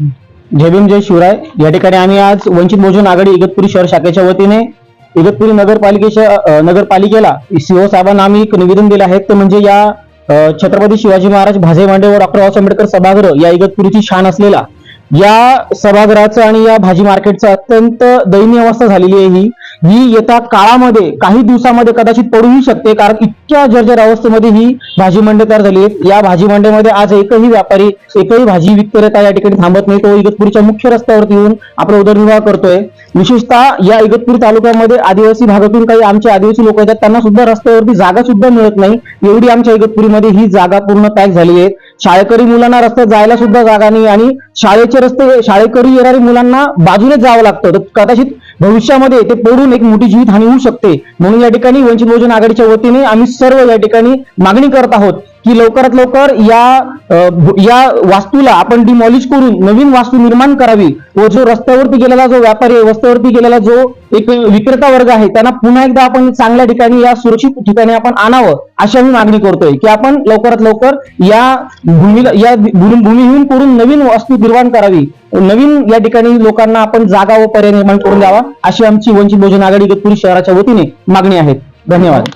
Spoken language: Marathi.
जय भीम जय शिवराय. या ठिकाणी आम्ही आज वंचित बहुजन आघाडी इगतपुरी शहर शाखेच्या वतीने इगतपुरी नगरपालिकेच्या नगरपालिकेला सीओ साहेबांना आम्ही एक निवेदन दिलं आहे. ते म्हणजे या छत्रपती शिवाजी महाराज भाजे मांडे व डॉक्टर बाबासाहेब आंबेडकर सभागृह या इगतपुरीची शान असलेला. या सभागृहाचं आणि या भाजी मार्केटचं अत्यंत दयनीय अवस्था झालेली आहे ही. ही येत्या काळामध्ये काही दिवसामध्ये कदाचित पडूही शकते कारण इतक्या जर्जर अवस्थेमध्ये ही भाजी मंडई तयार झाली आहे. या भाजी मंडईमध्ये आज एकही व्यापारी एकही भाजी विक्रेता या ठिकाणी थांबत नाही. तो इगतपुरीच्या मुख्य रस्त्यावरती येऊन आपला उदरनिर्वाह करतोय. विशेषतः या इगतपुरी तालुक्यामध्ये आदिवासी भागातून काही आमचे आदिवासी लोक येतात. त्यांना सुद्धा रस्त्यावरती जागा सुद्धा मिळत नाही. एवढी आमच्या इगतपुरीमध्ये ही जागा पूर्ण पॅक झाली आहे. शाळेकरी मुलांना रस्त्यात जायला सुद्धा जागा नाही आणि शाळेचे रस्ते शाळेकरी येणारी मुलांना बाजूनेच जावं लागतं. तर कदाचित भविष्यामध्ये ते पडून एक मोठी जीवितहानी होऊ शकते. म्हणून या ठिकाणी वंचित बहुजन आघाडीच्या वतीने आम्ही सर्व या ठिकाणी मागणी करत आहोत. की लवकरात लवकर या या वास्तूला आपण डिमॉलिश करून नवीन वास्तू निर्माण करावी व जो रस्त्यावरती गेलेला जो व्यापारी आहे रस्त्यावरती गेलेला जो एक विक्रेता वर्ग आहे त्यांना पुन्हा एकदा आपण चांगल्या ठिकाणी या सुरक्षित ठिकाणी आपण आणावं अशी आम्ही मागणी करतोय की आपण लवकरात लवकर या भूमीला या भूमिहीन करून नवीन वास्तू निर्माण करावी. नवीन या ठिकाणी लोकांना आपण जागा व पर्याय निर्माण करून द्यावा अशी आमची वंचित बहुजन आघाडी गतपुरी शहराच्या वतीने मागणी आहे. धन्यवाद.